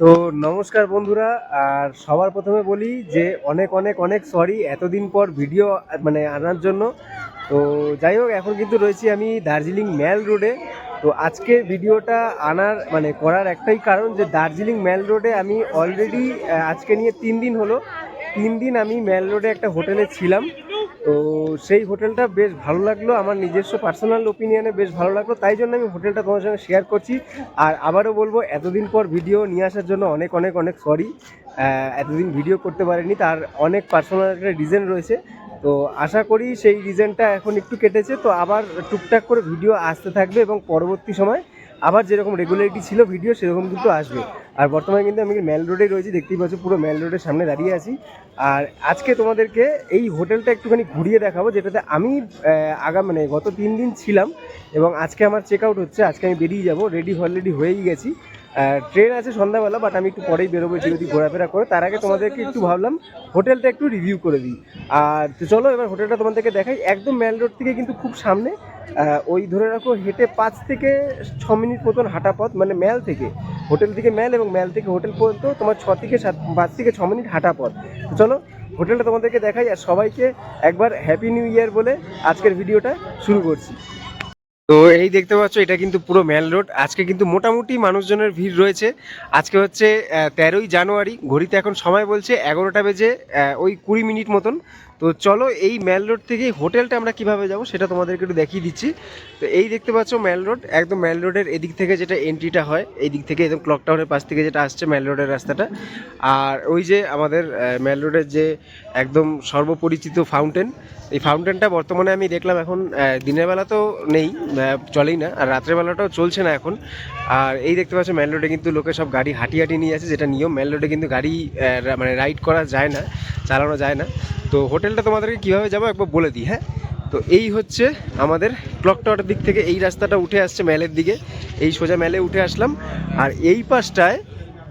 তো নমস্কার বন্ধুরা, আর সবার প্রথমে বলি যে অনেক অনেক অনেক সরি এতদিন পর ভিডিও মানে আনার জন্য। তো যাই হোক, এখন কিন্তু রয়েছি আমি দার্জিলিং ম্যাল রোডে তো আজকে ভিডিওটা আনার মানে করার একটাই কারণ যে দার্জিলিং ম্যাল রোডে আমি অলরেডি আজকে নিয়ে তিন দিন হলো। তিন দিন আমি ম্যাল রোডে একটা হোটেলে ছিলাম। তো সেই হোটেলটা বেশ ভালো লাগল। আমার নিজস্ব পার্সোনাল ওপিনিয়নে বেশ ভালো লাগল। তাই জন্য আমি হোটেলটা তোমার সঙ্গে শেয়ার করছি। আর আবারও বলব, এতদিন পর ভিডিও নিয়ে আসার জন্য অনেক অনেক অনেক সরি এতদিন ভিডিও করতে পারিনি। তার অনেক পার্সোনাল একটা রিজন রয়েছে। তো আশা করি সেই রিজনটা এখন একটু কেটেছে। তো আবার টুকটাক করে ভিডিও আসতে থাকবে এবং পরবর্তী সময় আবার যেরকম রেগুলারিটি ছিল ভিডিও সেরকম কিন্তু আসবে। আর বর্তমানে কিন্তু আমি মেল রোডে রয়েছি, দেখতেই পাচ্ছ পুরো মেল রোডের সামনে দাঁড়িয়ে আছি। আর আজকে তোমাদেরকে এই হোটেলটা একটুখানি ঘুরিয়ে দেখাবো, যেটাতে আমি আগা মানে গত তিন দিন ছিলাম এবং আজকে আমার চেক আউট হচ্ছে, আজকে আমি বেরিয়ে যাব রেডি অলরেডি হয়েই গেছি। ট্রেন আছে সন্ধ্যাবেলা বাট আমি একটু পরেই বেরোবো যদি ঘোরাফেরা করে। তার আগে তোমাদেরকে একটু ভাবলাম, হোটেলটা একটু রিভিউ করে দিই। আর চলো, এবার হোটেলটা তোমাদেরকে দেখাই। একদম ম্যাল রোড থেকে কিন্তু খুব সামনে ওই ধরে রাখো, হেঁটে পাঁচ থেকে ছ মিনিট মতন হাঁটা পথ মানে ম্যাল থেকে। হোটেল থেকে ম্যাল এবং ম্যাল থেকে হোটেল পর্যন্ত তোমার ছ থেকে সাত, পাঁচ থেকে ছ মিনিট হাঁটা পথ। চলো, হোটেলটা তোমাদেরকে দেখাই, আর সবাইকে একবার হ্যাপি নিউ ইয়ার বলে আজকের ভিডিওটা শুরু করছি। তো এই দেখতে পাচ্ছ, এটা কিন্তু পুরো মেল রোড। আজকে কিন্তু মোটামুটি মানুষজনের ভিড় রয়েছে। আজকে হচ্ছে তেরোই জানুয়ারি, ঘড়িতে এখন সময় বলছে এগারোটা বেজে ওই কুড়ি মিনিট মতন। তো চলো এই ম্যাল রোড থেকে হোটেলটা আমরা কীভাবে যাব সেটা তোমাদেরকে একটু দেখিয়ে দিচ্ছি। তো এই দেখতে পাচ্ছ ম্যাল রোড, একদম ম্যাল রোডের এদিক থেকে যেটা এন্ট্রিটা হয় এই দিক থেকে একদম ক্লক টাউনের পাশ থেকে যেটা আসছে ম্যাল রোডের রাস্তাটা। আর ওই যে আমাদের ম্যাল রোডের যে একদম সর্বপরিচিত ফাউন্টেন এই ফাউন্টেনটা বর্তমানে আমি দেখলাম এখন দিনের বেলা তো নেই চলেই না, আর রাত্রের বেলাটাও চলছে না এখন। আর এই দেখতে পাচ্ছ ম্যাল রোডে কিন্তু লোকে সব গাড়ি হাঁটি হাঁটি নিয়ে আছে যেটা নিয়ম। ম্যাল রোডে কিন্তু গাড়ি মানে রাইড করা যায় না, চালানো যায় না। তো হোটেলটা তোমাদেরকে কীভাবে যাব একবার বলে দিই হ্যাঁ? তো এই হচ্ছে আমাদের ক্লক টাওয়ারের দিক থেকে, এই রাস্তাটা উঠে আসছে ম্যালের দিকে। এই সোজা ম্যালে উঠে আসলাম। আর এই পাশটায়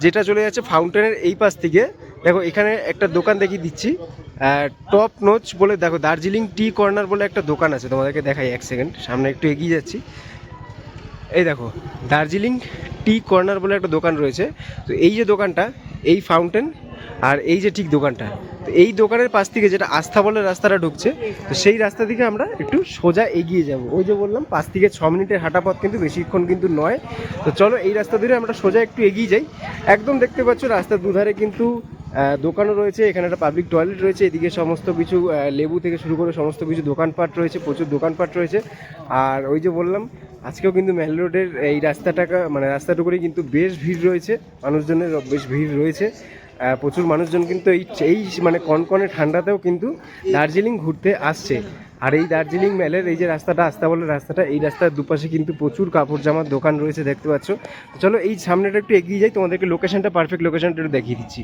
যেটা চলে যাচ্ছে ফাউন্টেনের এই পাশ থেকে, দেখো এখানে একটা দোকান দেখিয়ে দিচ্ছি। টপ নোচ বলে, দেখো দার্জিলিং টি কর্নার বলে একটা দোকান আছে, তোমাদেরকে দেখাই এক সেকেন্ড সামনে একটু এগিয়ে যাচ্ছি। এই দেখো, দার্জিলিং টি কর্নার বলে একটা দোকান রয়েছে। তো এই যে দোকানটা, এই ফাউন্টেন আর এই যে ঠিক দোকানটা তো এই দোকানের পাশ থেকে যেটা আস্থা বলে রাস্তাটা ঢুকছে, তো সেই রাস্তা থেকে আমরা একটু সোজা এগিয়ে যাব। ওই যে বললাম, পাঁচ থেকে ছ মিনিটের হাঁটা পথ কিন্তু বেশিক্ষণ কিন্তু নয়। তো চলো এই রাস্তা ধরে আমরা সোজা একটু এগিয়ে যাই। একদম দেখতে পাচ্ছ রাস্তার দুধারে কিন্তু দোকানও রয়েছে, এখানে একটা পাবলিক টয়লেট রয়েছে, এদিকে সমস্ত কিছু লেবু থেকে শুরু করে সমস্ত কিছু দোকানপাট রয়েছে, প্রচুর দোকানপাট রয়েছে। আর ওই যে বললাম, আজকেও কিন্তু মেল রোডের এই রাস্তাটাকা মানে রাস্তাটুকুরই কিন্তু বেশ ভিড় রয়েছে, মানুষজনের বেশ ভিড় রয়েছে। প্রচুর মানুষজন কিন্তু এই এই মানে কনকনে ঠান্ডাতেও কিন্তু দার্জিলিং ঘুরতে আসছে। আর এই দার্জিলিং মেলের এই যে রাস্তাটা আস্তা বলে রাস্তাটা, এই রাস্তার দুপাশে কিন্তু প্রচুর কাপড় জামার দোকান রয়েছে দেখতে পাচ্ছ। চলো এই সামনেটা একটু এগিয়ে যাই, তোমাদেরকে লোকেশনটা পারফেক্ট লোকেশনটা একটু দেখিয়ে দিচ্ছি।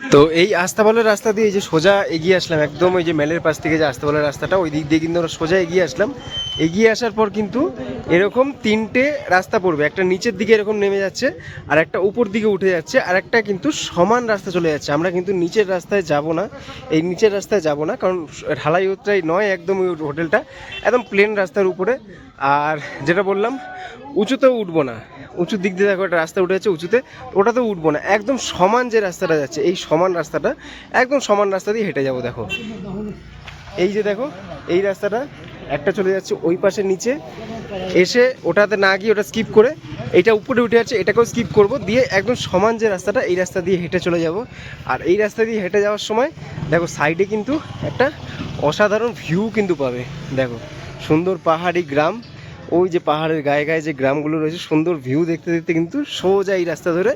তো এই আস্তাবলের রাস্তা দিয়ে যে সোজা এগিয়ে আসলাম, একদম ওই যে মেলের পাশ থেকে যে আস্তাবলের রাস্তাটা, ওই দিক দিয়ে কিন্তু আমরা সোজা এগিয়ে আসলাম। এগিয়ে আসার পর কিন্তু এরকম তিনটে রাস্তা পড়বে, একটা নিচের দিকে এরকম নেমে যাচ্ছে আর একটা উপর দিকে উঠে যাচ্ছে আর একটা কিন্তু সমান রাস্তা চলে যাচ্ছে। আমরা কিন্তু নিচের রাস্তায় যাব না, এই নিচের রাস্তায় যাব না, কারণ ঢালাই উতরাই নয় একদম ওই হোটেলটা, একদম প্লেন রাস্তার উপরে। আর যেটা বললাম, উঁচুতেও উঠবো না। উঁচুর দিক দিয়ে দেখো একটা রাস্তা উঠে যাচ্ছে, উঁচুতে ওটাতেও উঠবো না। একদম সমান যে রাস্তাটা যাচ্ছে, এই সমান রাস্তাটা, একদম সমান রাস্তা দিয়ে হেঁটে যাব দেখো। এই যে দেখো, এই রাস্তাটা একটা চলে যাচ্ছে ওই পাশে নিচে। এসে ওটাতে না গিয়ে ওটা স্কিপ করে, এটা উপরে উঠে যাচ্ছে, এটাকেও স্কিপ করব। দিয়ে একদম সমান যে রাস্তাটা, এই রাস্তা দিয়ে হেঁটে চলে যাব। আর এই রাস্তা দিয়ে হেঁটে যাওয়ার সময় দেখো সাইডে কিন্তু একটা অসাধারণ ভিউ কিন্তু পাবে। দেখো, সুন্দর পাহাড়ি গ্রাম ওই যে পাহাড়ের গায়ে গায়ে যে গ্রামগুলো রয়েছে, সুন্দর ভিউ দেখতে দেখতে কিন্তু সোজা এই রাস্তা ধরে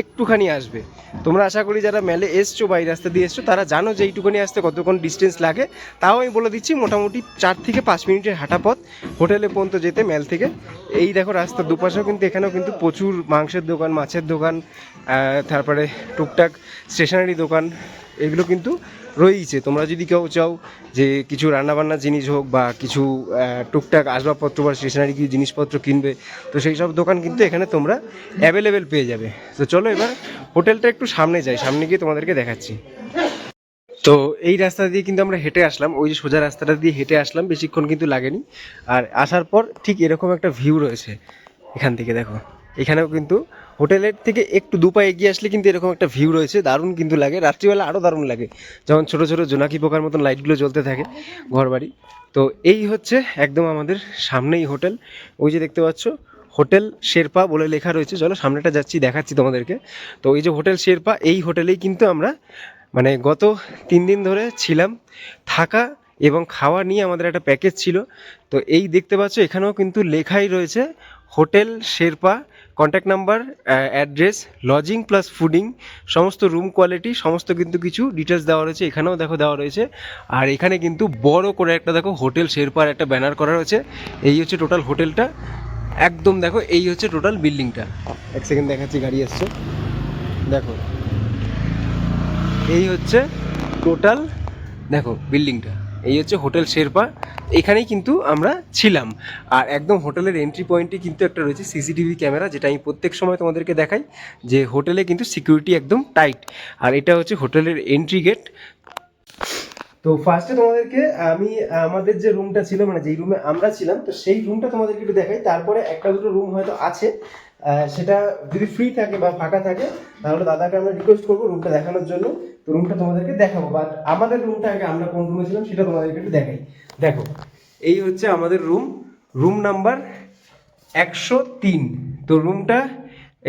একটুখানি আসবে। তোমরা আশা করি যারা মেলে এসছো বা এই রাস্তা দিয়ে এসছো, তারা জানো যে এইটুখানি আসতে কতক্ষণ ডিস্টেন্স লাগে। তাও আমি বলে দিচ্ছি, মোটামুটি চার থেকে পাঁচ মিনিটের হাঁটা পথ হোটেলে পর্যন্ত যেতে মেল থেকে। এই দেখো রাস্তার দুপাশেও কিন্তু এখানেও কিন্তু প্রচুর মাংসের দোকান, মাছের দোকান তারপরে টুকটাক স্টেশনারি দোকান, এগুলো কিন্তু রয়েইছে। তোমরা যদি কেউ চাও যে কিছু রান্নাবান্নার জিনিস হোক বা কিছু টুকটাক আসবাবপত্র বা স্টেশনারি কিছু জিনিসপত্র কিনবে, তো সেই সব দোকান কিন্তু এখানে তোমরা অ্যাভেলেবেল পেয়ে যাবে। তো চলো এবার হোটেলটা একটু সামনে যাই, সামনে গিয়ে তোমাদেরকে দেখাচ্ছি। তো এই রাস্তা দিয়ে কিন্তু আমরা হেঁটে আসলাম, ওই যে সোজা রাস্তাটা দিয়ে হেঁটে আসলাম, বেশিক্ষণ কিন্তু লাগেনি। আর আসার পর ঠিক এরকম একটা ভিউ রয়েছে, এখান থেকে দেখো। এখানেও কিন্তু হোটেলের থেকে একটু দুপা এগিয়ে আসলে কিন্তু এরকম একটা ভিউ রয়েছে, দারুণ কিন্তু লাগে। রাত্রিবেলা আরও দারুণ লাগে যেমন ছোটো ছোটো জোনাকি পোকার মতন লাইটগুলো জ্বলতে থাকে ঘরবাড়ি। তো এই হচ্ছে একদম আমাদের সামনেই হোটেল। ওই যে দেখতে পাচ্ছ, হোটেল শেরপা বলে লেখা রয়েছে। চলো সামনেটা যাচ্ছি, দেখাচ্ছি তোমাদেরকে। তো এই যে হোটেল শেরপা, এই হোটেলেই কিন্তু আমরা মানে গত তিন দিন ধরে ছিলাম। থাকা এবং খাওয়া নিয়ে আমাদের একটা প্যাকেজ ছিল। তো এই দেখতে পাচ্ছ, এখানেও কিন্তু লেখাই রয়েছে, hotel Sherpa contact number address lodging plus fooding সমস্ত রুম কোয়ালিটি সমস্ত কিন্তু কিছু ডিটেলস দেওয়া রয়েছে, এখানেও দেখো দেওয়া রয়েছে। আর এখানে কিন্তু বড় করে একটা দেখো হোটেল শেরপার একটা ব্যানার করা রয়েছে। এই হচ্ছে টোটাল হোটেলটা একদম দেখো, এই হচ্ছে টোটাল বিল্ডিংটা এক সেকেন্ড দেখাচ্ছি, গাড়ি আসছে। দেখো, এই হচ্ছে টোটাল দেখো বিল্ডিংটা এই হচ্ছে হোটেল শেরপা এখানেই কিন্তু আমরা ছিলাম। আর একদম হোটেলের এন্ট্রি পয়েন্টে কিন্তু একটা রয়েছে সিসিটিভি ক্যামেরা যেটা আমি প্রত্যেক সময় তোমাদেরকে দেখাই, যে হোটেলে কিন্তু সিকিউরিটি একদম টাইট আর এটা হচ্ছে হোটেলের এন্ট্রি গেট তো ফার্স্টে তোমাদেরকে আমি, আমাদের যে রুমটা ছিল মানে যেই রুমে আমরা ছিলাম, তো সেই রুমটা তোমাদেরকে একটু দেখাই। তারপরে একটা দুটো রুম হয়তো আছে। সেটা যদি ফ্রি থাকে বা ফাঁকা থাকে, তাহলে দাদাকে আমরা রিকোয়েস্ট করব রুমটা দেখানোর জন্য। তো রুমটা তোমাদেরকে দেখাবো। বাট আমাদের রুমটা আগে আমরা কোন রুমে ছিলাম সেটা তোমাদেরকে একটু দেখাই। দেখো, এই হচ্ছে আমাদের রুম রুম নাম্বার একশো তিন। তো রুমটা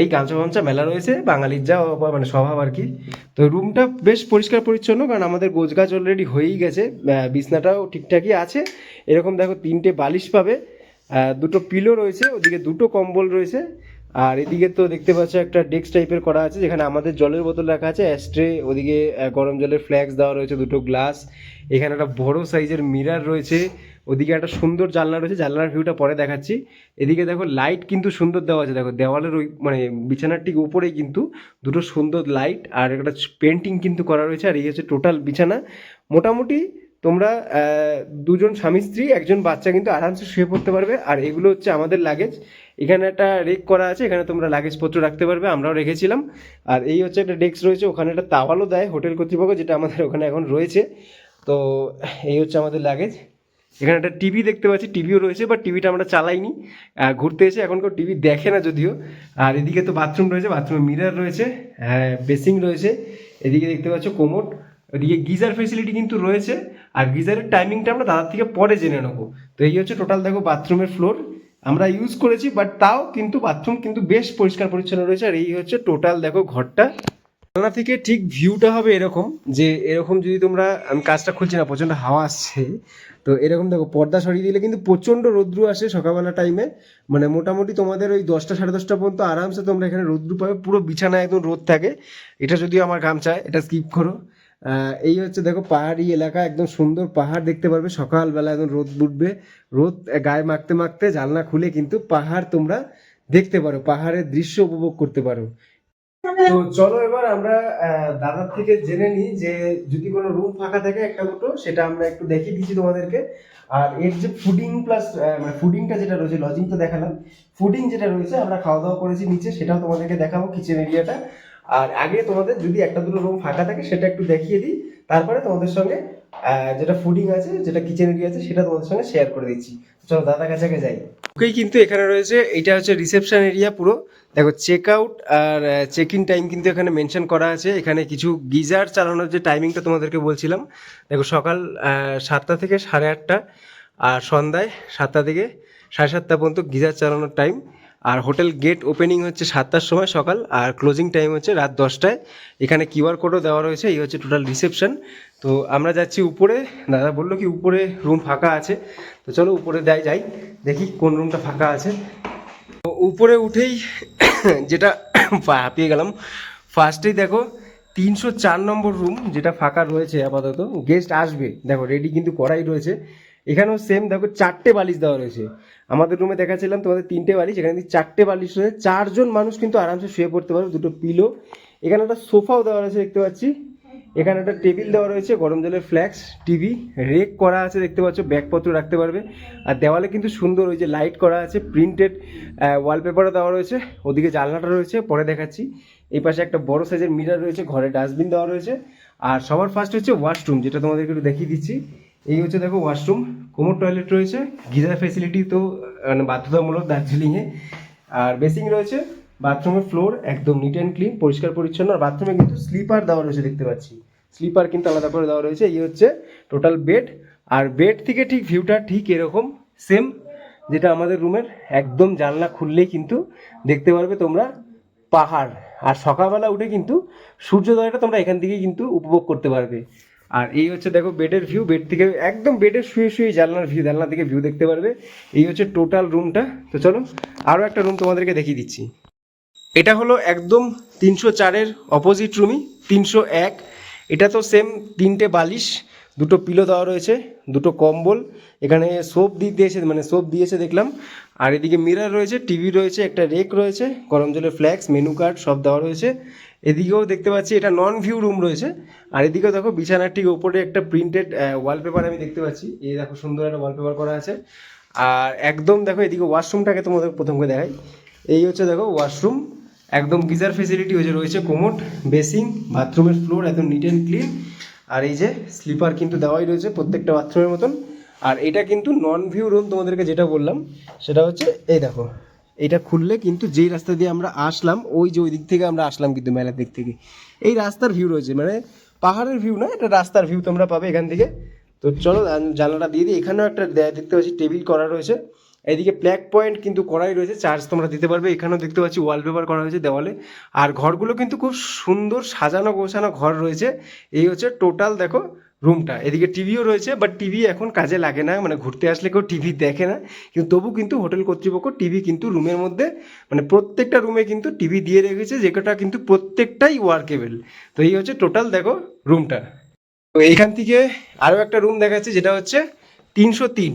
এই ফামছা মেলা রয়েছে, বাঙালির যা মানে স্বভাব আর কি। তো রুমটা বেশ পরিষ্কার পরিচ্ছন্ন, কারণ আমাদের গোছ গাছ অলরেডি হয়েই গেছে। বিছনাটাও ঠিকঠাকই আছে। এরকম দেখো তিনটে বালিশ পাবে। দুটো পিলো রয়েছে, ওদিকে দুটো কম্বল রয়েছে। আর এদিকে তো দেখতে পাচ্ছ একটা ডেস্ক টাইপের করা আছে, যেখানে আমাদের জলের বোতল রাখা আছে অ্যাস্ট্রে ওদিকে গরম জলের ফ্ল্যাক্স দেওয়া রয়েছে, দুটো গ্লাস এখানে একটা বড় সাইজের মিরার রয়েছে, ওদিকে একটা সুন্দর জানলা রয়েছে, জানলার ভিউটা পরে দেখাচ্ছি। এদিকে দেখো লাইট কিন্তু সুন্দর দেওয়া আছে, দেখো দেওয়ালের ওই মানে বিছানার ঠিক উপরেই কিন্তু দুটো সুন্দর লাইট আর একটা পেন্টিং কিন্তু করা রয়েছে, আর এই হচ্ছে টোটাল বিছানা। মোটামুটি তোমরা দুজন স্বামী স্ত্রী, একজন বাচ্চা কিন্তু আরামসে শুয়ে পড়তে পারবে, আর এগুলো হচ্ছে আমাদের লাগেজ এখানে একটা রেক করা আছে, এখানে তোমরা লাগেজপত্র রাখতে পারবে, আমরাও রেখেছিলাম। আর এই হচ্ছে একটা ডেস্ক রয়েছে, ওখানে একটা তাওয়ালও দেয় হোটেল কর্তৃপক্ষ, যেটা আমাদের ওখানে এখন রয়েছে। তো, এই হচ্ছে আমাদের লাগেজ এখানে একটা টিভি দেখতে পাচ্ছি টিভিও রয়েছে বা টিভিটা আমরা চালাইনি। ঘুরতে এসে এখন কেউ টিভি দেখে না যদিও। আর এদিকে তো বাথরুম রয়েছে বাথরুমে মিরার রয়েছে বেসিং রয়েছে। এদিকে দেখতে পাচ্ছ কোমোট ওদিকে গিজার ফেসিলিটি কিন্তু রয়েছে। আর গিজারের টাইমিংটা আমরা দাদার থেকে পরে জেনে নেব। তো এই হচ্ছে টোটাল দেখো বাথরুমের ফ্লোর আমরা ইউজ করেছি বাট তাও কিন্তু বাথরুম কিন্তু বেশ পরিষ্কার পরিচ্ছন্ন রয়েছে। আর এই হচ্ছে টোটাল দেখো ঘরটা। জানলা থেকে ঠিক ভিউটা হবে এরকম, যে এরকম যদি তোমরা, আমি কাজটা খুলছি না, প্রচণ্ড হাওয়া আসছে। তো এরকম দেখো, পর্দা সরিয়ে দিলে কিন্তু প্রচণ্ড রৌদ্র আসে সকালবেলা টাইমে মানে মোটামুটি তোমাদের ওই দশটা সাড়ে দশটা পর্যন্ত আরামসে তোমরা এখানে রৌদ্র পাবে, পুরো বিছানায় একদম রোদ থাকে। এটা যদিও আমার গামছায়, এটা স্কিপ করো। এই হচ্ছে দেখো পাহাড়ি এলাকা, একদম সুন্দর পাহাড় দেখতে পারবে। সকালবেলা একদম রোদ উঠবে রোদ গায়ে মাখতে মাখতে জানলা খুলে কিন্তু পাহাড় তোমরা দেখতে পারো, পাহাড়ের দৃশ্য উপভোগ করতে পারো। তো চলো এবার আমরা দাদার থেকে জেনে নিই যে যদি কোনো রুম ফাঁকা থাকে একটা দুটো, সেটা আমরা একটু দেখিয়ে দিচ্ছি তোমাদেরকে। আর এর যে ফুডিং প্লাস মানে ফুডিংটা যেটা রয়েছে লজিং তো দেখালাম। ফুডিং যেটা রয়েছে, আমরা খাওয়া দাওয়া করেছি নিচে, সেটাও তোমাদেরকে দেখাবো কিচেন এরিয়াটা আর আগে তোমাদের যদি একটা দুটো রুম ফাঁকা থাকে, সেটা একটু দেখিয়ে দিই। তারপরে তোমাদের সঙ্গে যেটা ফুডিং আছে, যেটা কিচেন এরিয়া আছে, সেটা তোমাদের সঙ্গে শেয়ার করে দিচ্ছি। চলো, দাদা কাছে আগে যাই। ওকেই কিন্তু এখানে রয়েছে, এটা হচ্ছে রিসেপশন এরিয়া পুরো। দেখো চেক আউট আর চেক ইন টাইম কিন্তু এখানে মেনশন করা আছে। এখানে কিছু গিজার চালানোর যে টাইমিংটা তোমাদেরকে বলছিলাম। দেখো, সকাল সাতটা থেকে সাড়ে আটটা, আর সন্ধ্যায় সাতটা থেকে সাড়ে সাতটা পর্যন্ত গিজার চালানোর টাইম হোটেল গেট ওপেনিং হচ্ছে সাতটার সময় সকাল, আর ক্লোজিং টাইম হচ্ছে রাত দশটায়। এখানে কিউআর কোডও দেওয়া রয়েছে, এই হচ্ছে টোটাল রিসেপশন। তো আমরা যাচ্ছি উপরে, দাদা বলল কি উপরে রুম ফাঁকা আছে, তো চলো উপরে দেয় যাই, দেখি কোন রুমটা ফাঁকা আছে। তো উপরে উঠেই যেটা হাঁপিয়ে গেলাম। ফার্স্টেই দেখো, তিনশো চার নম্বর রুম যেটা ফাঁকা রয়েছে আপাতত, গেস্ট আসবে। দেখো রেডি কিন্তু করাই রয়েছে। এখানেও সেম দেখো চারটে বালিশ দেওয়া রয়েছে। আমাদের রুমে দেখাচ্ছিলাম তোমাদের তিনটে বালিশ, এখানে চারটে বালিশ রয়েছে। চারজন মানুষ কিন্তু আরামসে শুয়ে পড়তে পারবে, দুটো পিলো এখানে একটা সোফাও দেওয়া রয়েছে দেখতে পাচ্ছি। এখানে একটা টেবিল দেওয়া রয়েছে, গরম জলের ফ্ল্যাক্স টিভি রেক করা আছে দেখতে পাচ্ছ, ব্যাগপত্র রাখতে পারবে। আর দেওয়ালে কিন্তু সুন্দর ওই যে লাইট করা আছে প্রিন্টেড ওয়ালপেপারও দেওয়া রয়েছে। ওদিকে জানলাটা রয়েছে, পরে দেখাচ্ছি। এই পাশে একটা বড় সাইজের মিরার রয়েছে, ঘরে ডাস্টবিন দেওয়া রয়েছে। আর সবার ফার্স্ট হচ্ছে ওয়াশরুম যেটা তোমাদেরকে একটু দেখিয়ে দিচ্ছি। এই হচ্ছে দেখো ওয়াশরুম, কোমর টয়লেট রয়েছে, গিজার ফেসিলিটি তো মানে বাধ্যতামূলক দার্জিলিংয়ে আর বেসিং রয়েছে বাথরুমের ফ্লোর একদম নিট অ্যান্ড ক্লিন পরিষ্কার পরিচ্ছন্ন। আর বাথরুমে কিন্তু স্লিপার দেওয়া রয়েছে দেখতে পাচ্ছি। স্লিপার কিন্তু আলাদা করে দেওয়া রয়েছে, এই হচ্ছে টোটাল বেড আর বেড থেকে ঠিক ভিউটা ঠিক এরকম সেম যেটা আমাদের রুমের একদম জানলা খুললেই কিন্তু দেখতে পারবে তোমরা পাহাড়। আর সকালবেলা উঠে কিন্তু সূর্যোদয়টা তোমরা এখান থেকেই কিন্তু উপভোগ করতে পারবে। আর এই হচ্ছে দেখো বেডের ভিউ বেড থেকে একদম বেডের শুয়ে শুয়ে জানলার ভিউ জানলা থেকে ভিউ দেখতে পারবে। এই হচ্ছে টোটাল রুমটা তো চলো আরও একটা রুম তোমাদেরকে দেখিয়ে দিচ্ছি। এটা হলো একদম তিনশো চারের অপোজিট রুমই তিনশো এক। এটা তো সেম তিনটে বালিশ, দুটো পিলো দেওয়া রয়েছে, দুটো কম্বল। এখানে সোপ দিয়ে দিয়েছে মানে সোপ দিয়েছে দেখলাম। আর এদিকে মিরার রয়েছে টিভি রয়েছে, একটা রেক রয়েছে, গরম জলের ফ্ল্যাক্স মেনু কার্ড সব দেওয়া রয়েছে। এদিকেও দেখতে পাচ্ছি এটা নন ভিউ রুম রয়েছে। আর এদিকেও দেখো বিছানার ঠিক ওপরে একটা প্রিন্টেড ওয়ালপেপার আমি দেখতে পাচ্ছি। এই দেখো সুন্দর একটা ওয়ালপেপার করা আছে। আর একদম দেখো এদিকে ওয়াশরুমটাকে তোমাদের প্রথমকে দেখাই। এই হচ্ছে দেখো ওয়াশরুম একদম গিজার ফেসিলিটি হয়েছে রয়েছে কোমোট বেসিং বাথরুমের ফ্লোর একদম নিট অ্যান্ড ক্লিন আর এই যে স্লিপার কিন্তু দেওয়াই রয়েছে প্রত্যেকটা বাথরুমের মতন। আর এটা কিন্তু নন ভিউ রুম তোমাদেরকে যেটা বললাম, সেটা হচ্ছে এই দেখো। এটা খুললে কিন্তু যেই রাস্তা দিয়ে আমরা আসলাম, ওই যে ওই দিক থেকে আমরা আসলাম কিন্তু মেলার দিক থেকে। এই রাস্তার ভিউ রয়েছে মানে পাহাড়ের ভিউ না, এটা রাস্তার ভিউ তোমরা পাবে এখান থেকে। তো চলো জান- জানলাটা দিয়ে দিই। এখানেও একটা দেখতে পাচ্ছি টেবিল করা রয়েছে। এদিকে ব্ল্যাক পয়েন্ট কিন্তু করাই রয়েছে চার্জ তোমরা দিতে পারবে। এখানেও দেখতে পাচ্ছি ওয়ালপেপার করা হয়েছে দেওয়ালে। আর ঘরগুলো কিন্তু খুব সুন্দর সাজানো গোছানো ঘর রয়েছে। এই হচ্ছে টোটাল দেখো রুমটা এদিকে টিভিও রয়েছে বাট টিভি এখন কাজে লাগে না। মানে ঘুরতে আসলে কেউ টিভি দেখে না। কিন্তু তবু কিন্তু হোটেল কর্তৃপক্ষ টিভি কিন্তু রুমের মধ্যে মানে প্রত্যেকটা রুমে কিন্তু টিভি দিয়ে রেখেছে যেটা কিন্তু প্রত্যেকটাই ওয়ার্কেবল তো এই হচ্ছে টোটাল দেখো রুমটা তো এইখান থেকে আরও একটা রুম দেখাচ্ছে, যেটা হচ্ছে তিনশো তিন।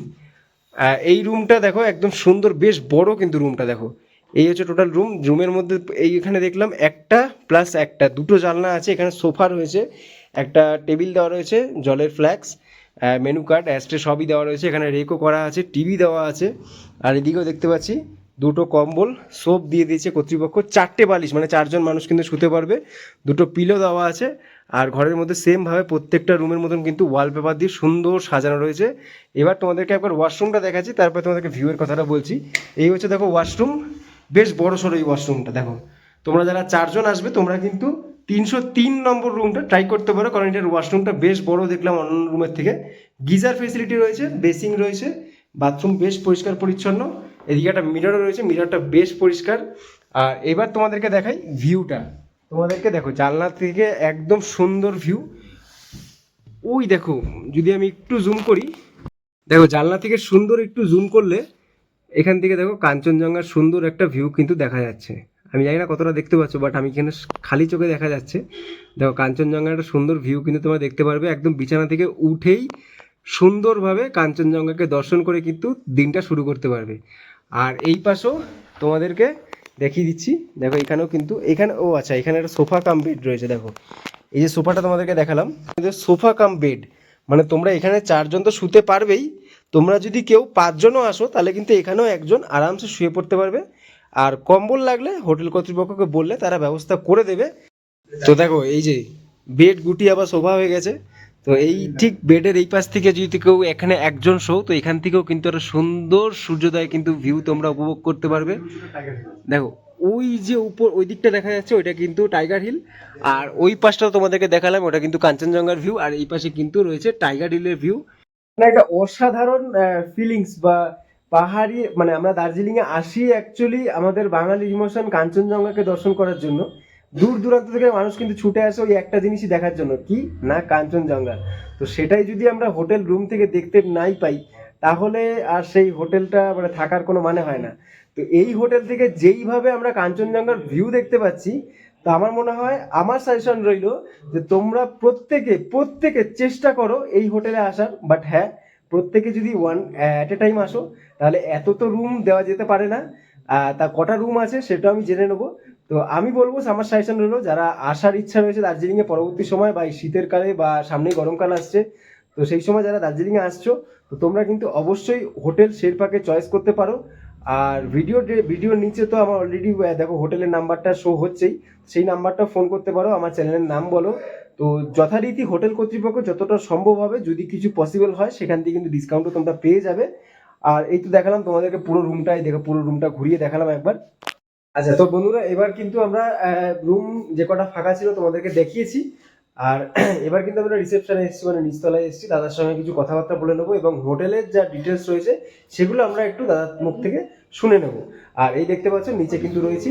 এই রুমটা দেখো একদম সুন্দর, বেশ বড় কিন্তু রুমটা দেখো। এই হচ্ছে টোটাল রুম রুমের মধ্যে এই এখানে দেখলাম একটা প্লাস একটা, দুটো জানলা আছে, এখানে সোফা রয়েছে। একটা টেবিল দেওয়া রয়েছে, জলের ফ্ল্যাক্স মেনু কার্ড অ্যাস্টে সবই দেওয়া রয়েছে, এখানে রেকও করা আছে টিভি দেওয়া আছে, আর এদিকেও দেখতে পাচ্ছি, দুটো কম্বল সোপ দিয়ে দিয়েছে কর্তৃপক্ষ, চারটে বালিশ মানে চারজন মানুষ কিন্তু শুতে পারবে, দুটো পিলো দেওয়া আছে, আর ঘরের মধ্যে সেমভাবে প্রত্যেকটা রুমের মতন কিন্তু ওয়ালপেপার দিয়ে সুন্দর সাজানো রয়েছে। এবার তোমাদেরকে একবার ওয়াশরুমটা দেখাচ্ছি, তারপর তোমাদেরকে ভিউয়ের কথাটা বলছি। এই হচ্ছে দেখো ওয়াশরুম বেশ বড় সড়ো এই ওয়াশরুমটা দেখো। তোমরা যারা চারজন আসবে, তোমরা কিন্তু তিনশো তিন নম্বর রুমটা ট্রাই করতে পারো, কারণ এটার ওয়াশরুমটা বেশ বড় দেখলাম অন্য রুমের থেকে। গিজার ফেসিলিটি রয়েছে বেসিং রয়েছে বাথরুম বেশ পরিষ্কার পরিচ্ছন্ন, এদিকে একটা মিররও রয়েছে মিররটা বেশ পরিষ্কার। আর এবার তোমাদেরকে দেখাই ভিউটা তোমাদেরকে দেখো, জানলা থেকে একদম সুন্দর ভিউ ওই দেখো, যদি আমি একটু জুম করি, দেখো জানলা থেকে সুন্দর একটু জুম করলে, এখান থেকে দেখো কাঞ্চনজঙ্ঘার সুন্দর একটা ভিউ কিন্তু দেখা যাচ্ছে। আমি জানি না কতটা দেখতে পাচ্ছ বাট আমি এখানে খালি চোখে দেখা যাচ্ছে। দেখো কাঞ্চনজঙ্ঘার একটা সুন্দর ভিউ কিন্তু তোমরা দেখতে পারবে। একদম বিছানা থেকে উঠেই সুন্দরভাবে কাঞ্চনজঙ্ঘাকে দর্শন করে কিন্তু দিনটা শুরু করতে পারবে। আর এই পাশেও তোমাদেরকে দেখিয়ে দিচ্ছি। দেখো, এখানেও কিন্তু, এখানে, ও আচ্ছা এখানে একটা সোফা কাম বেড রয়েছে, দেখো। এই যে সোফাটা তোমাদেরকে দেখালাম সোফা কাম বেড মানে তোমরা এখানে চারজন তো শুতে পারবেই। তোমরা যদি কেউ পাঁচজনও আসো, তাহলে কিন্তু এখানেও একজন আরামসে শুয়ে পড়তে পারবে। আর কম্বল লাগলে হোটেল কর্তৃপক্ষকে বললে তারা ব্যবস্থা করে দেবে। তো দেখো, এই যে বেড গুটি আবার শোভা হয়ে গেছে। তো এই ঠিক বেডের এই পাশ থেকে যদি কেউ এখানে একজন শো, তো এখান থেকেও কিন্তু একটা সুন্দর সূর্যোদয় কিন্তু ভিউ তোমরা উপভোগ করতে পারবে। দেখো, ওই যে উপর, ওই দিকটা দেখা যাচ্ছে, ওইটা কিন্তু টাইগার হিল। আর ওই পাশটা তোমাদেরকে দেখালাম, ওটা কিন্তু কাঞ্চনজঙ্ঘার ভিউ, আর এই পাশে কিন্তু রয়েছে টাইগার হিলের ভিউ। মানে একটা অসাধারণ ফিলিংস বা পাহাড়ি মানে আমরা দার্জিলিং এ আসি অ্যাকচুয়ালি আমাদের বাঙালি ইমোশন কাঞ্চনজঙ্ঘাকে দর্শন করার জন্য। দূর দূরান্ত থেকে মানুষ কিন্তু ছুটে আসে ওই একটা জিনিসই দেখার জন্য। কি? না, কাঞ্চনজঙ্ঘা। তো সেটাই যদি আমরা হোটেল রুম থেকে দেখতে নাই পাই, তাহলে আর সেই হোটেলটা মানে থাকার কোনো মানে হয় না। তো এই হোটেল থেকে যেইভাবে আমরা কাঞ্চনজঙ্ঘার ভিউ দেখতে পাচ্ছি, তো আমার মনে হয়, আমার সাজেশন রইল যে তোমরা প্রত্যেকে প্রত্যেকে চেষ্টা করো এই হোটেলে আসার। বাট হ্যাঁ প্রত্যেকে যদি ওয়ান অ্যাট এ টাইম আসো, তাহলে এত তো রুম দেওয়া যেতে পারে না। তা কটা রুম আছে সেটা আমি জেনে নেব। তো আমি বলব আমার সাজেশন রইল যারা আসার ইচ্ছা রয়েছে দার্জিলিংয়ে পরবর্তী সময়, বা এই শীতের কালে বা সামনেই গরমকাল আসছে, তো সেই সময় যারা দার্জিলিংয়ে আসছো, তো তোমরা কিন্তু অবশ্যই হোটেল শেরপাকে চয়েস করতে পারো। আর ভিডিও ভিডিওর নিচে তো আমার অলরেডি দেখো হোটেলের নাম্বারটা শো হচ্ছেই, সেই নাম্বারটা ফোন করতে পারো। আমার চ্যানেলের নাম বলো। তো যথারীতি হোটেল কর্তৃপক্ষ যতটা সম্ভব হবে, যদি কিছু পসিবল হয়, সেখান থেকে কিন্তু ডিসকাউন্টও তোমরা পেয়ে যাবে। আর এই তো দেখালাম তোমাদেরকে পুরো রুমটাই দেখো পুরো রুমটা ঘুরিয়ে দেখালাম একবার। আচ্ছা তো বন্ধুরা, এবার কিন্তু আমরা রুম যে কটা ফাঁকা ছিল তোমাদেরকে দেখিয়েছি। আর এবার কিন্তু আমরা রিসেপশনে এসেছি মানে নিচতলায় এসেছি। দাদার সঙ্গে কিছু কথাবার্তা বলে নেব এবং হোটেলের যা ডিটেলস রয়েছে, সেগুলো আমরা একটু দাদার মুখ থেকে শুনে নেব। আর এই দেখতে পাচ্ছ, নিচে কিন্তু রয়েছি।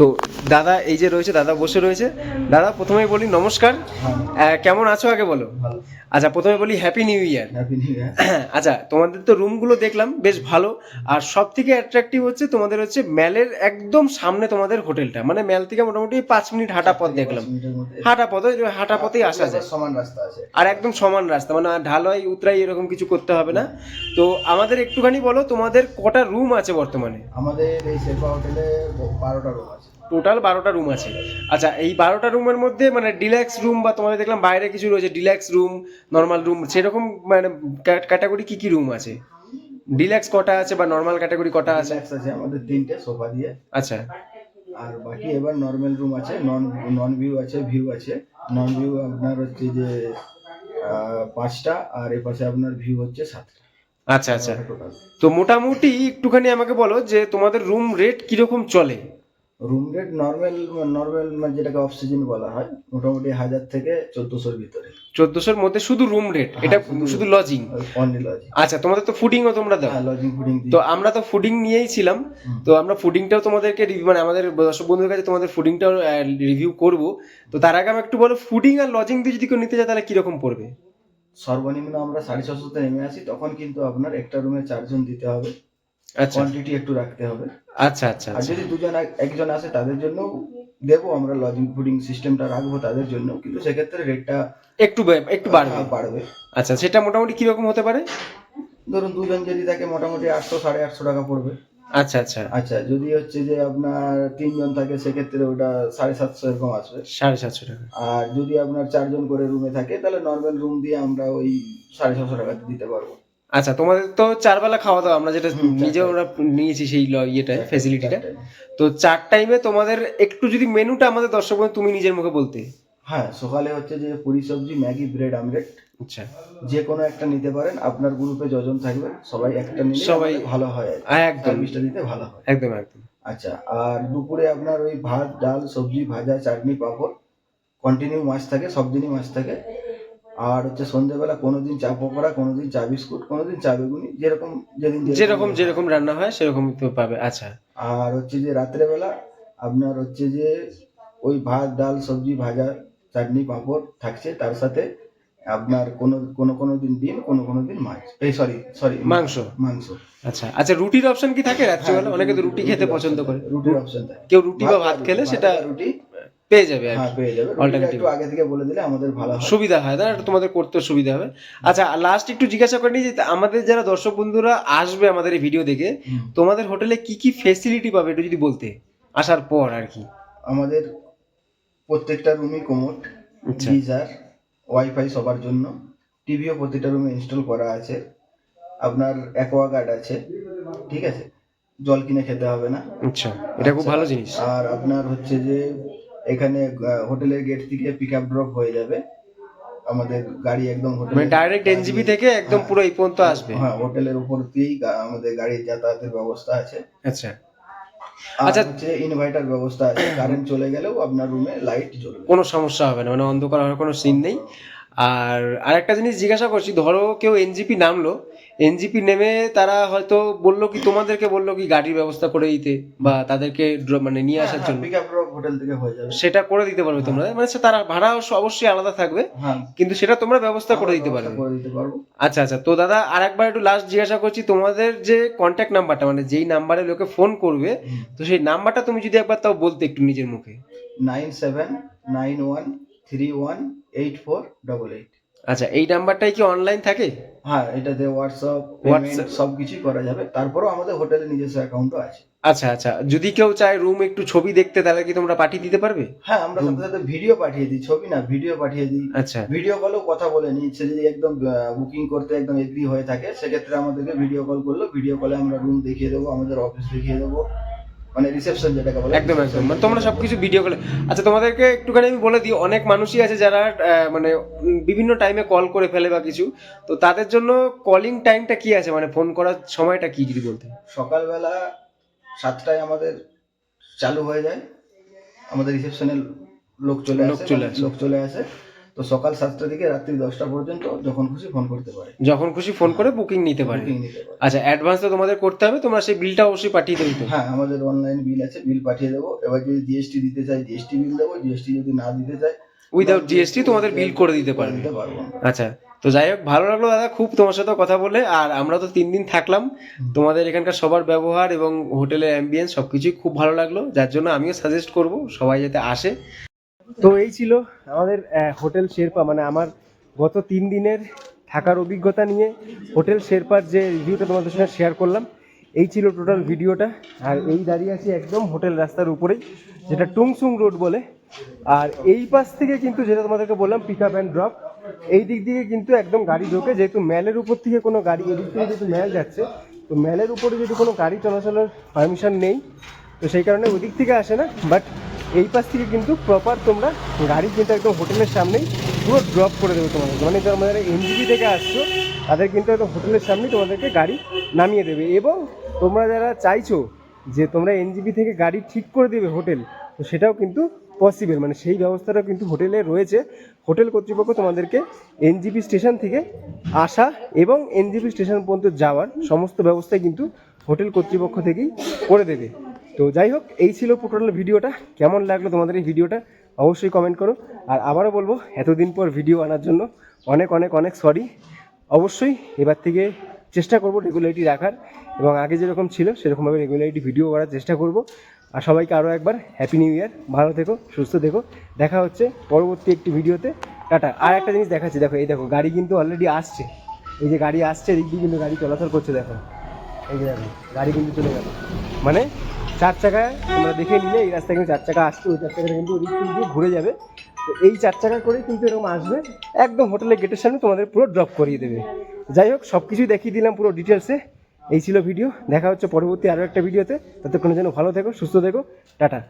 তো দাদা এই যে রয়েছে দাদা বসে রয়েছে। দাদা প্রথমেই বলি নমস্কার। কেমন আছো আগে বলো? আচ্ছা প্রথমে বলি happy new year happy new year আচ্ছা তোমাদের তো রুমগুলো দেখলাম বেশ ভালো। আর সব থেকে অ্যাট্রাকটিভ হচ্ছে তোমাদের হচ্ছে ম্যালের একদম সামনে তোমাদের হোটেলটা। মানে ম্যাল থেকে মোটামুটি পাঁচ মিনিট হাঁটা পথ দেখলাম। হাঁটা পথ হাঁটা পথেই আসা যায়। সমান রাস্তা আছে। আর একদম সমান রাস্তা মানে ঢালাই উতরাই এরকম কিছু করতে হবে না। তো আমাদের একটুখানি বলো তোমাদের কটা রুম আছে বর্তমানে? আমাদের এই শেরপা হোটেলে বারোটা রুম আছে। টোটাল বারোটা রুম আছে। আচ্ছা এই বারোটা রুমের মধ্যে মানে ডিলাক্স রুম বা তোমাদের দেখলাম বাইরে কিছু রয়েছে ডিলাক্স রুম নর্মাল রুম সেরকম মানে ক্যাটাগরি কি কি রুম আছে? ডিলাক্স কটা আছে বা নর্মাল ক্যাটাগরি কটা আছে? আছে আমাদের তিনটে সোফা দিয়ে। আচ্ছা। আর বাকি এবার নর্মাল রুম আছে নন নন ভিউ আছে ভিউ আছে। নন ভিউ আপনার হচ্ছে যে পাঁচটা আর এ পাশে আপনার ভিউ হচ্ছে সাতটা। আচ্ছা আচ্ছা। তো মোটামুটি একটুখানি আমাকে বলো যে তোমাদের রুম রেট কীরকম চলে? রুম রেট নর্মাল নর্মাল মানে যেটাকে অফ সিজন বলা হয় মোটামুটি হাজার থেকে চোদ্দোশোর ভিতরে। চোদ্দশোর মধ্যে শুধু রুম রেট এটা হ্যাঁ, শুধু শুধু লজিং অনলি লজিং আচ্ছা তোমাদের তো ফুডিংও তোমরা দাও। হ্যাঁ লজিং ফুডিং তো আমরা তো ফুডিং নিয়েই ছিলাম। তো আমরা ফুডিংটাও তোমাদেরকে রিভিউ মানে আমাদের দর্শক বন্ধুদের কাছে তোমাদের ফুডিংটাও রিভিউ করব। তো তার আগে আমি একটু বলো ফুডিং আর লজিং দিয়ে যদি কেউ নিতে চায় তাহলে কীরকম পড়বে? সর্বনিম্ন আমরা সাড়ে ছশোতে নেমে আসি তখন কিন্তু আপনার একটা রুমে চারজন দিতে হবে। কোয়ান্টিটি একটু রাখতে হবে। আচ্ছা আচ্ছা আর আচ্ছা। যদি দুজন একজন আসে তাদের জন্য দেবো আমরা লজিং ফুডিং সিস্টেমটা রাখব তাদের জন্য কিন্তু সেক্ষেত্রে রেটটা একটু একটু বাড়বে। বাড়বে। আচ্ছা সেটা মোটামুটি কীরকম হতে পারে? ধরুন দুজন যদি থাকে মোটামুটি আটশো সাড়ে আটশো টাকা পড়বে। আচ্ছা আচ্ছা। আচ্ছা যদি হচ্ছে যে আপনার তিনজন থাকে সেক্ষেত্রে ওটা সাড়ে সাতশো এরকম আসবে। সাড়ে সাতশো টাকা। আর যদি আপনার চারজন করে রুমে থাকে তাহলে নর্মাল রুম দিয়ে আমরা ওই সাড়ে ছশো টাকাতে দিতে পারব। আচ্ছা তোমাদের তো চার বেলা খাওয়া দাওয়া আমরা যেটা নিজে ওরা নিয়েছি সেই ইয়েটা চারটায়। তো চার টাইমে তোমাদের একটু যদি মেনুটা আমাদের দর্শক তুমি নিজের মুখে বলতে। হ্যাঁ সকালে হচ্ছে যে পুরি সবজি ম্যাগি ব্রেড আমলেট। আচ্ছা। যে কোনো একটা নিতে পারেন আপনার গ্রুপে যজন থাকবে সবাই একটা নিলে সবাই- ভালো হয় আর একদম। সার্ভিসটা দিতে ভালো হয়। একদম একদম। আচ্ছা আর দুপুরে আপনার ওই ভাত ডাল সবজি ভাজা চাটনি পাঁপড়। কন্টিনিউ মাছ থাকে সব দিনই মাছ থাকে। আর হচ্ছে সন্ধ্যেবেলা কোনোদিন চা পকোড়া কোনোদিন চা বিস্কুট কোনোদিন চা বেগুনি যেরকম যেদিন যেরকম যেরকম রান্না হয় সেরকম তো পাবে। আচ্ছা। আর হচ্ছে যে রাত্রেবেলা আপনার হচ্ছে যে ওই ভাত ডাল সবজি ভাজা চাটনি পাঁপড় থাকছে তার সাথে আপনার কোনো কোনো কোনো দিন ডিম কোনো কোনো দিন মাছ। এই সরি সরি মাংস। মাংস। আচ্ছা। আচ্ছা রুটির অপশন কি থাকে রাত্রিবেলা? হ্যাঁ, অনেকে তো রুটি খেতে পছন্দ করে। রুটির অপশন থাকে। কেউ রুটি বা ভাত খেলে সেটা রুটি পেয়ে যাবে হ্যাঁ পেয়ে যাবে. একটু আগে থেকে বলে দিলে আমাদের ভালো সুবিধা হয় না এটা তোমাদের করতে সুবিধা হবে। আচ্ছা লাস্ট একটু জিজ্ঞাসা করে নিই যে আমাদের যারা দর্শক বন্ধুরা আসবে আমাদের এই ভিডিও দেখে তোমাদের হোটেলে কি কি ফেসিলিটি পাবে একটু যদি বলতে? আসার পর আর কি। আমাদের প্রত্যেকটা রুমই কোমোট আচ্ছা। গিজার ওয়াইফাই সবার জন্য। টিভিও প্রত্যেকটা রুমে ইনস্টল করা আছে। আপনার অ্যাকোয়াগার্ড আছে ঠিক আছে? জল কিনে খেতে হবে না। আচ্ছা এটা খুব আচ্ছা, ভালো জিনিস। আর আপনার হচ্ছে যে এখানে হোটেলের গেট থেকে পিক আপ ড্রপ হয়ে যাবে। আমাদের গাড়ি একদম হোটেল মানে ডাইরেক্ট এনজিবি থেকে একদম পুরো এই পর্যন্ত আসবে? হ্যাঁ হোটেলের উপর দিয়েই আমাদের গাড়ির যাতায়াতের ব্যবস্থা আছে। আচ্ছা। আচ্ছা। যে ইনভার্টার ব্যবস্থা আছে। কারেন্ট চলে গেলেও আপনার রুমে লাইট জ্বলবে। কোনো সমস্যা হবে না মানে অন্ধকার হওয়ার কোনো সিন নেই। আর আরেকটা জিনিস জিজ্ঞাসা করছি ধরো কেউ এনজিপি নামলো এনজিপি নেমে তারা হয়তো বলল কি তোমাদেরকে বলল কি গাড়ির ব্যবস্থা করে দিতে বা তাদেরকে মানে নিয়ে আসার জন্য। হোটেল থেকে হয়ে যাবে। সেটা করে দিতে পারবে তোমরা। মানে তারা ভাড়া অবশ্যই আলাদা থাকবে হ্যাঁ। কিন্তু সেটা তোমরা ব্যবস্থা করে দিতে পারবে। করে দিতে পারব। আচ্ছা আচ্ছা তো দাদা আর একবার একটু লাস্ট জিজ্ঞাসা করছি তোমাদের যে কন্ট্যাক্ট নাম্বারটা মানে যেই নাম্বারে লোকে ফোন করবে তো সেই নাম্বারটা তুমি যদি একবার তাও বলতে একটু নিজের মুখে। Nine seven nine one three one eight four double eight আচ্ছা এই নাম্বারটাই কি অনলাইন থাকে? হ্যাঁ এটাতে হোয়াটসঅ্যাপ WhatsApp। সব কিছুই করা যাবে। তারপরেও আমাদের হোটেলে নিজস্ব অ্যাকাউন্টও আছে। আচ্ছা আচ্ছা যদি কেউ চায় রুম একটু ছবি দেখতে তাহলে কি তোমরা পাঠিয়ে দিতে পারবে? হ্যাঁ আমরা সাথে সাথে ভিডিও পাঠিয়ে দিই ছবি না ভিডিও পাঠিয়ে দিই। আচ্ছা। ভিডিও কলেও কথা বলে নিই সে যদি একদম বুকিং করতে একদম এগ্রি হয়ে থাকে সেক্ষেত্রে আমাদেরকে ভিডিও কল করল। ভিডিও কলে আমরা রুম দেখিয়ে দেবো আমাদের অফিস দেখিয়ে দেবো। মানে রিসেপশন যেটাকে বলে একদম একদম। মানে তোমরা সবকিছু ভিডিও করে আচ্ছা তোমাদেরকে একটুখানি আমি বলে দিই অনেক মানুষই আছে যারা মানে বিভিন্ন টাইমে কল করে ফেলে বা কিছু। তো তাদের জন্য কলিং টাইমটা কি আছে? মানে ফোন করার সময়টা কি যদি বলতে? সকালবেলা সাতটায় আমাদের চালু হয়ে যায়। আমাদের রিসেপশনের লোক চলে আসে। লোক চলে আসে। তো সকাল সাতটা থেকে রাত্রি দশটা পর্যন্ত যখন খুশি ফোন করতে পারে। যখন খুশি ফোন করে বুকিং নিতে পারে। বুকিং নিতে পারে। আচ্ছা অ্যাডভান্স তো তোমাদের করতে হবে তোমরা সেই বিলটা অবশ্যই পাঠিয়ে দেবে তো? হ্যাঁ আমাদের অনলাইন বিল আছে বিল পাঠিয়ে দেবো। এবার যদি জিএসটি দিতে চাই জিএসটি বিল দেবো জিএসটি যদি না দিতে চাই উইদাউট জিএসটি তোমাদের বিল করে দিতে পারবে। দিতে পারব আচ্ছা তো যাই হোক ভালো লাগল দাদা খুব তোমার সাথে কথা বলে আর আমরা তো তিন দিন থাকলাম। তোমাদের এখানকার সবার ব্যবহার এবং হোটেলের অ্যাম্বিয়েন্স সব কিছুই খুব ভালো লাগল যার জন্য আমিও সাজেস্ট করব সবাই যাতে আসে। তো এই ছিল আমাদের হোটেল শেরপা। মানে আমার গত তিন দিনের থাকার অভিজ্ঞতা নিয়ে হোটেল শেরপার যে রিভিউটা তোমাদের সঙ্গে শেয়ার করলাম, এই ছিল টোটাল ভিডিওটা। আর এই দাঁড়িয়ে আছি একদম হোটেল রাস্তার উপরেই, যেটা টুংসুং রোড বলে। আর এই পাশ থেকে কিন্তু যেটা তোমাদেরকে বললাম পিক আপ অ্যান্ড ড্রপ এই দিক থেকে কিন্তু একদম গাড়ি ঢোকে। যেহেতু ম্যালের উপর থেকে কোনো গাড়ি, এদিক থেকে যেহেতু ম্যাল যাচ্ছে, তো ম্যালের উপরে যদি কোনো গাড়ি চলাচলের পারমিশন নেই, তো সেই কারণে ওই দিক থেকে আসে না। বাট এই পাশ থেকে কিন্তু প্রপার তোমরা গাড়ি কিন্তু একদম হোটেলের সামনেই পুরো ড্রপ করে দেবে তোমাদের। মানে তোমাদের এনজিপি থেকে আসছো, তাদের কিন্তু একদম হোটেলের সামনেই তোমাদেরকে গাড়ি নামিয়ে দেবে। এবং তোমরা যারা চাইছো যে তোমরা এনজিপি থেকে গাড়ি ঠিক করে দেবে হোটেল তো সেটাও কিন্তু পসিবল মানে সেই ব্যবস্থাটাও কিন্তু হোটেলে রয়েছে। হোটেল কর্তৃপক্ষ তোমাদেরকে এনজিপি স্টেশন থেকে আসা এবং এনজিপি স্টেশন পর্যন্ত যাওয়ার সমস্ত ব্যবস্থাই কিন্তু হোটেল কর্তৃপক্ষ থেকেই করে দেবে। তো যাই হোক, এই ছিল টোটাল ভিডিওটা। কেমন লাগল তোমাদের এই ভিডিওটা? অবশ্যই কমেন্ট করো। আর আবারও বলব, এতদিন পর ভিডিও আনার জন্য অনেক অনেক অনেক সরি অবশ্যই এবার থেকে চেষ্টা করব রেগুলারিটি রাখার। এবং আগে যেরকম ছিল, সেরকমভাবে রেগুলারিটি ভিডিও করার চেষ্টা করব। আর সবাইকে আরও একবার হ্যাপি নিউ ইয়ার ভালো থেকো, সুস্থ থেকো। দেখা হচ্ছে পরবর্তী একটি ভিডিওতে। টাটা। আর একটা জিনিস দেখাচ্ছি, দেখো, এই দেখো, গাড়ি কিন্তু অলরেডি আসছে। এই যে গাড়ি আসছে, এদিক দিয়ে কিন্তু গাড়ি চলাচল করছে, দেখো। এই যে দেখো, গাড়ি কিন্তু চলে গেল। মানে চার চাকায় তোমরা দেখে নিলে এই রাস্তায় কিন্তু চার চাকা আসছে ওই চার চাকাটা কিন্তু ওদিক দিয়ে ঘুরে যাবে। তো এই চার চাকা করেই কিন্তু এরকম আসবে, একদম হোটেলের গেটের সামনে তোমাদের পুরো ড্রপ করিয়ে দেবে। যাই হোক সব কিছুই দেখিয়ে দিলাম পুরো ডিটেলসে এই ছিল ভিডিও দেখা হচ্ছে পরবর্তী আরও একটা ভিডিওতে ততক্ষণের জন্য ভালো থেকো, সুস্থ থেকো, টাটা।